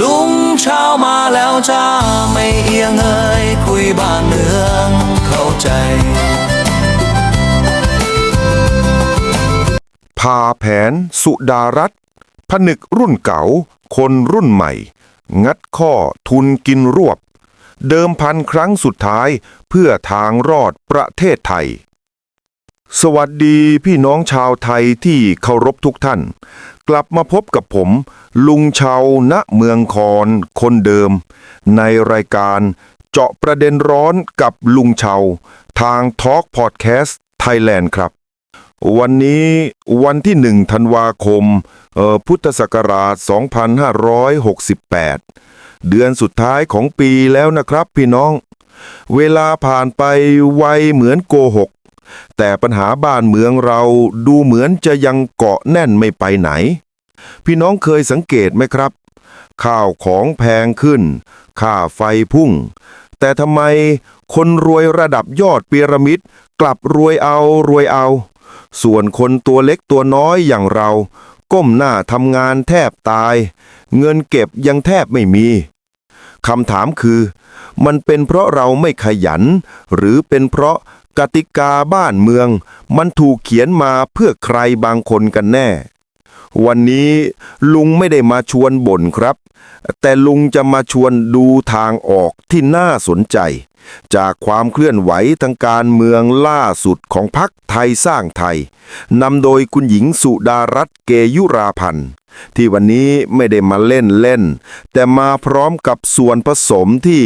ลุงเช้ามาแล้วจ้าไม่เอียงเอ่ยคุยบ้านเมืองเข้าใจ พาแผนสุดารัตน์ผนึกรุ่นเก่า คนรุ่นใหม่ งัดข้อทุนกินรวบ เดิมพันครั้งสุดท้ายเพื่อทางรอดประเทศไทย สวัสดีพี่น้องชาวไทยที่เคารพทุกท่าน กลับมาพบกับผม ลุงชาวณเมืองคอนคนเดิม ในรายการเจาะประเด็นร้อนกับลุงชาวทาง Talk Podcast Thailand ครับ วันนี้วันที่หนึ่งธันวาคมออพุทธศักราช 2568 เดือนสุดท้ายของปีแล้วนะครับพี่น้อง เวลาผ่านไปไวเหมือนโกหก แต่ปัญหาบ้านเมืองเราดูเหมือนจะยังเกาะแน่นไม่ไปไหน พี่น้องเคยสังเกตไหมครับ ข้าวของแพงขึ้น ค่าไฟพุ่ง แต่ทำไมคนรวยระดับยอดพีระมิดกลับรวยเอารวยเอา ส่วนคนตัวเล็กตัวน้อยอย่างเรา ก้มหน้าทำงานแทบตาย เงินเก็บยังแทบไม่มีคำถามคือ มันเป็นเพราะเราไม่ขยัน หรือเป็นเพราะ กติกาบ้านเมือง มันถูกเขียนมาเพื่อใครบางคนกันแน่ วันนี้ลุงไม่ได้มาชวนบ่นครับ แต่ลุงจะมาชวนดูทางออกที่น่าสนใจ จากความเคลื่อนไหวทางการเมืองล่าสุดของพรรคไทยสร้างไทยนำโดยคุณหญิงสุดารัตน์เกยุราพันธ์ที่วันนี้ไม่ได้มาเล่นเล่น แต่มาพร้อมกับส่วนผสมที่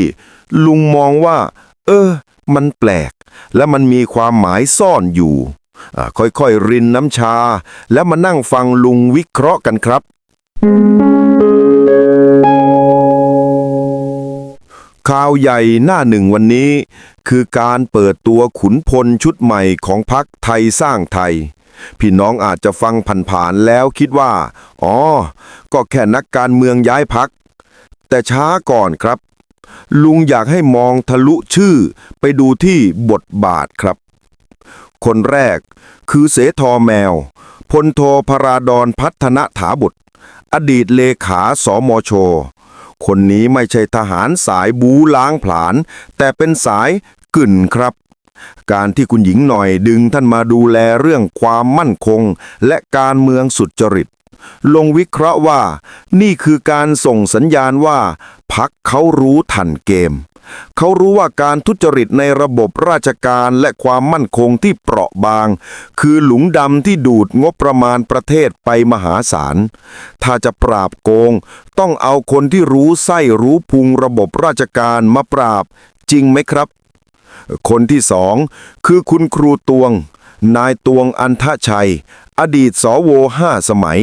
ลุงมองว่า เออ มันแปลก และมันมีความหมายซ่อนอยู่อ่าค่อยๆ รินน้ำชา แล้วมานั่งฟังลุงวิเคราะห์กันครับ ข่าวใหญ่หน้าหนึ่งวันนี้ คือการเปิดตัวขุนพลชุดใหม่ของพรรคไทยสร้างไทยพี่น้องอาจจะฟังผ่านๆแล้วคิดว่า อ๋อ ก็แค่นักการเมืองย้ายพัก แต่ช้าก่อนครับ ลุงอยากให้มองทะลุชื่อไปดูที่บทบาทครับ คนแรกคือเสทอแมว พลโทพราดอนพัฒนถาบุตร อดีตเลขาสมช คนนี้ไม่ใช่ทหารสายบูล้างผลาญแต่เป็นสายกึ่นครับการที่คุณหญิงหน่อยดึงท่านมาดูแลเรื่องความมั่นคง และการเมืองสุจริต ลงวิเคราะห์ว่า นี่คือการส่งสัญญาณว่าพักเขารู้ทันเกม เขารู้ว่าการทุจริตในระบบราชการและความมั่นคงที่เปราะบาง คือหลุมดำที่ดูดงบประมาณประเทศไปมหาศาล ถ้าจะปราบโกง ต้องเอาคนที่รู้ไส้รู้พุงระบบราชการมาปราบ จริงไหมครับ คนที่สองคือคุณครูตวง นายตวงอันทชัย อดีตสวห้าสมัย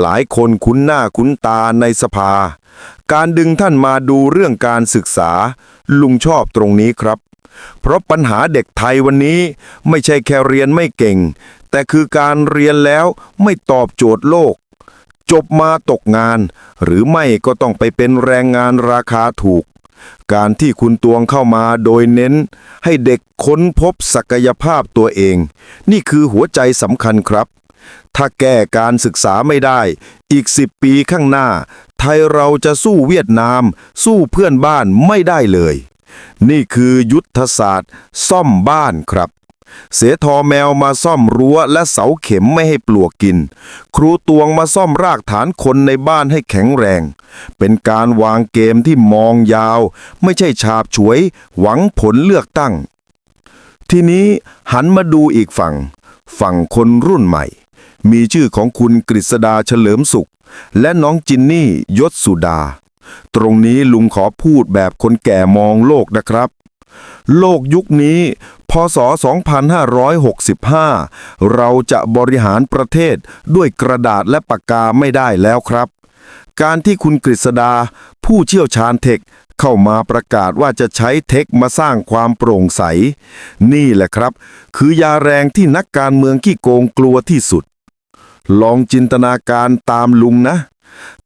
หลายคนคุ้นหน้าคุ้นตาในสภา การดึงท่านมาดูเรื่องการศึกษา ลุงชอบตรงนี้ครับ เพราะปัญหาเด็กไทยวันนี้ไม่ใช่แค่เรียนไม่เก่ง แต่คือการเรียนแล้วไม่ตอบโจทย์โลก จบมาตกงาน หรือไม่ก็ต้องไปเป็นแรงงานราคาถูก การที่คุณตวงเข้ามาโดยเน้น ให้เด็กค้นพบศักยภาพตัวเอง นี่คือหัวใจสำคัญครับ ถ้าแก้การศึกษาไม่ได้ อีกสิบปีข้างหน้า ไทยเราจะสู้เวียดนาม สู้เพื่อนบ้านไม่ได้เลย นี่คือยุทธศาสตร์ ซ่อมบ้านครับ เสทอแมวมาซ่อมรั้วและเสาเข็มไม่ให้ปลวกกิน ครูตวงมาซ่อมรากฐานคนในบ้านให้แข็งแรง เป็นการวางเกมที่มองยาว ไม่ใช่ฉาบฉวย หวังผลเลือกตั้ง ทีนี้หันมาดูอีกฝั่ง ฝั่งคนรุ่นใหม่ มีชื่อของคุณกฤษดาเฉลิมสุข และน้องจินนี่ยศสุดา ตรงนี้ลุงขอพูดแบบคนแก่มองโลกนะครับ โลกยุคนี้ พศ 2565 เราจะบริหารประเทศด้วยกระดาษและปากกาไม่ได้แล้วครับ การที่คุณกฤษดา ผู้เชี่ยวชาญเทคเข้ามาประกาศว่าจะใช้เทคมาสร้างความโปร่งใส นี่แหละครับ คือยาแรงที่นักการเมืองขี้โกงกลัวที่สุด ลองจินตนาการตามลุงนะ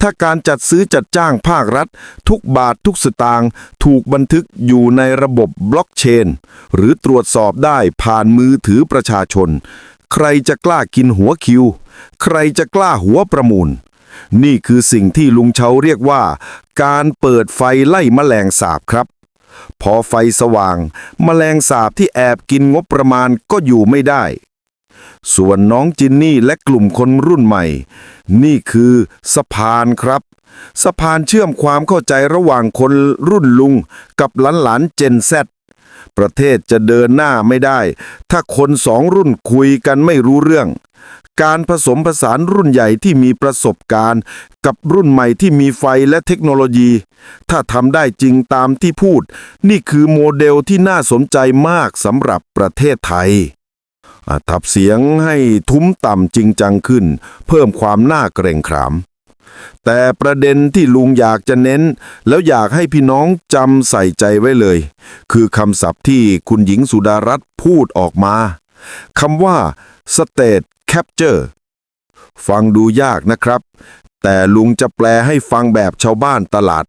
ถ้าการจัดซื้อจัดจ้างภาครัฐ ทุกบาททุกสตางค์ถูกบันทึกอยู่ในระบบบล็อกเชน หรือตรวจสอบได้ผ่านมือถือประชาชน ใครจะกล้ากินหัวคิว ใครจะกล้าหัวประมูล นี่คือสิ่งที่ลุงเชาเรียกว่า การเปิดไฟไล่แมลงสาบครับพอไฟสว่างแมลงสาบที่แอบกินงบประมาณก็อยู่ไม่ได้ ส่วนน้องจินนี่และกลุ่มคนรุ่นใหม่ นี่คือสะพานครับ สะพานเชื่อมความเข้าใจระหว่างคนรุ่นลุงกับหลานๆเจนแซประเทศจะเดินหน้าไม่ได้ ถ้าคนสองรุ่นคุยกันไม่รู้เรื่อง การผสมผสานรุ่นใหญ่ที่มีประสบการณ์ กับรุ่นใหม่ที่มีไฟและเทคโนโลยี ถ้าทำได้จริงตามที่พูด นี่คือโมเดลที่น่าสนใจมากสำหรับประเทศไทย ทับเสียงให้ทุ้มต่ำจริงจังขึ้น เพิ่มความน่าเกรงขาม แต่ประเด็นที่ลุงอยากจะเน้น แล้วอยากให้พี่น้องจำใส่ใจไว้เลย คือคำศัพท์ที่คุณหญิงสุดารัตน์พูดออกมาคำว่า state capture ฟังดูยากนะครับ แต่ลุงจะแปลให้ฟังแบบชาวบ้านตลาด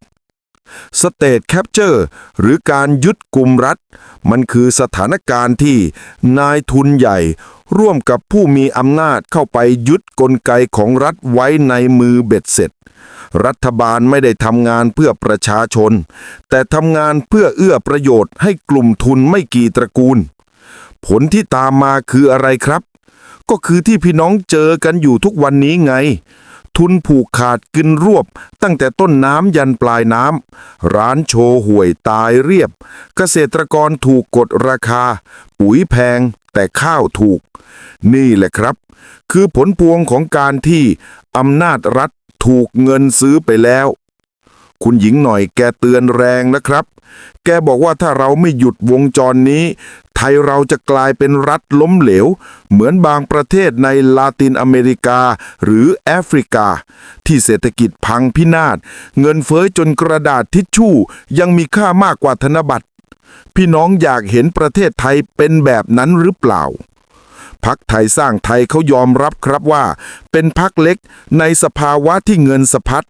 State Capture หรือการยึดกลุ่มรัฐ มันคือสถานการณ์ที่นายทุนใหญ่ ร่วมกับผู้มีอำนาจเข้าไปยึดกลไกของรัฐไว้ในมือเบ็ดเสร็จ รัฐบาลไม่ได้ทำงานเพื่อประชาชน แต่ทำงานเพื่อเอื้อประโยชน์ให้กลุ่มทุนไม่กี่ตระกูล ผลที่ตามมาคืออะไรครับ ก็คือที่พี่น้องเจอกันอยู่ทุกวันนี้ไง ทุนผูกขาดกินรวบ ตั้งแต่ต้นน้ำยันปลายน้ำ ร้านโชว์ห่วยตายเรียบ เกษตรกรถูกกดราคา ปุ๋ยแพงแต่ข้าวถูก นี่แหละครับ คือผลพวงของการที่อำนาจรัฐถูกเงินซื้อไปแล้ว คุณหญิงหน่อยแกเตือนแรงนะครับ แกบอกว่าถ้าเราไม่หยุดวงจรนี้ ไทยเราจะกลายเป็นรัฐล้มเหลว เหมือนบางประเทศในลาตินอเมริกาหรือแอฟริกา ที่เศรษฐกิจพังพินาศ เงินเฟ้อจนกระดาษทิชชู่ยังมีค่ามากกว่าธนบัตร พี่น้องอยากเห็นประเทศไทยเป็นแบบนั้นหรือเปล่าพักไทยสร้างไทยเขายอมรับครับว่า เป็นพักเล็กในสภาวะที่เงินสะพัด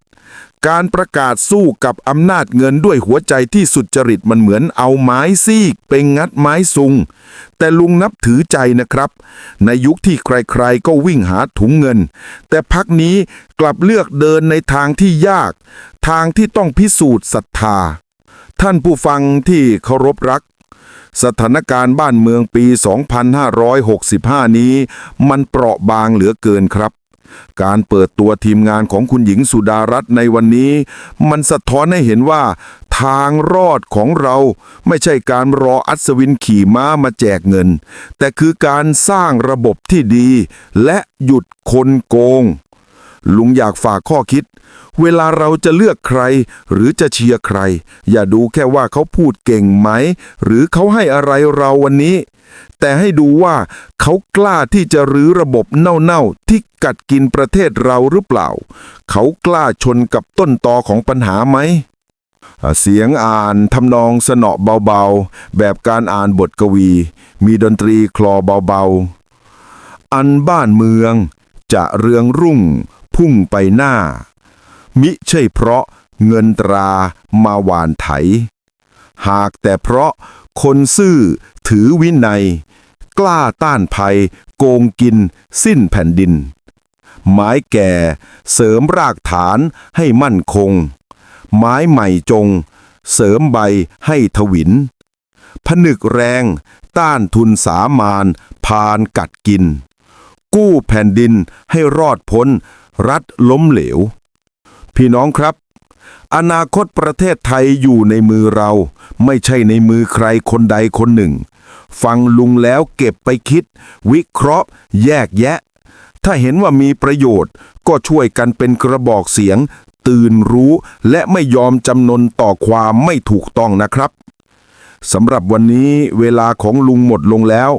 การประกาศสู้กับอำนาจเงินด้วยหัวใจที่สุจริตมันเหมือนเอาไม้ซีกไปงัดไม้ซุง แต่ลุงนับถือใจนะครับ ในยุคที่ใครๆก็วิ่งหาถุงเงิน แต่พักนี้กลับเลือกเดินในทางที่ยาก ทางที่ต้องพิสูจน์ศรัทธา ท่านผู้ฟังที่เคารพรัก สถานการณ์บ้านเมืองปี 2565 นี้ มันเปราะบางเหลือเกินครับ การเปิดตัวทีมงานของคุณหญิงสุดารัตน์ในวันนี้ มันสะท้อนให้เห็นว่า ทางรอดของเรา ไม่ใช่การรออัศวินขี่ม้ามาแจกเงิน แต่คือการสร้างระบบที่ดี และหยุดคนโกง ลุงอยากฝากข้อคิด เวลาเราจะเลือกใคร หรือจะเชียร์ใคร อย่าดูแค่ว่าเขาพูดเก่งไหม หรือเขาให้อะไรเราวันนี้ แต่ให้ดูว่าเขากล้าที่จะรื้อระบบเน่าๆที่กัดกินประเทศเราหรือเปล่า เขากล้าชนกับต้นตอของปัญหาไหม เสียงอ่านทำนองสนอเบาๆ แบบการอ่านบทกวี มีดนตรีคลอเบาๆ อันบ้านเมืองจะเรืองรุ่งพุ่งไปหน้า มิใช่เพราะเงินตรามาหวานไถ หากแต่เพราะคนซื่อถือวินัย กล้าต้านภัย โกงกิน สิ้นแผ่นดิน ไม้แก่เสริมรากฐานให้มั่นคง ไม้ใหม่จง เสริมใบให้ทวิน ผนึกแรง ต้านทุนสามานพานกัดกิน กู้แผ่นดินให้รอดพ้น รัฐล้มเหลว พี่น้องครับ อนาคตประเทศไทยอยู่ในมือเรา ไม่ใช่ในมือใครคนใดคนหนึ่ง ฟังลุงแล้วเก็บไปคิด วิเคราะห์ แยกแยะ ถ้าเห็นว่ามีประโยชน์ ก็ช่วยกันเป็นกระบอกเสียง ตื่นรู้และไม่ยอมจำนนต่อความไม่ถูกต้องนะครับสำหรับวันนี้เวลาของลุงหมดลงแล้ว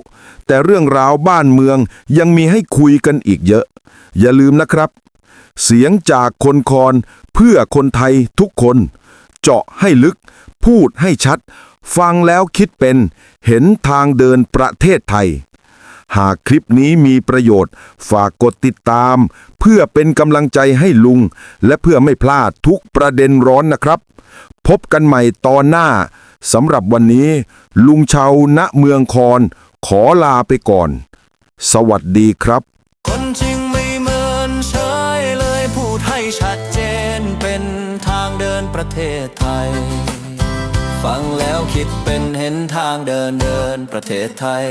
แต่เรื่องราวบ้านเมืองยังมีให้คุยกันอีกเยอะ อย่าลืมนะครับ เสียงจากคนคอนเพื่อคนไทยทุกคน เจาะให้ลึก พูดให้ชัด ฟังแล้วคิดเป็น เห็นทางเดินประเทศไทย หากคลิปนี้มีประโยชน์ ฝากกดติดตาม เพื่อเป็นกำลังใจให้ลุง และเพื่อไม่พลาดทุกประเด็นร้อนนะครับ พบกันใหม่ตอนหน้าสำหรับวันนี้ ลุงชาวณเมืองคอนขอลาไปก่อน สวัสดีครับ ประเทศไทย ฟังแล้วคิดเป็นเห็นทางเดินเดินประเทศไทย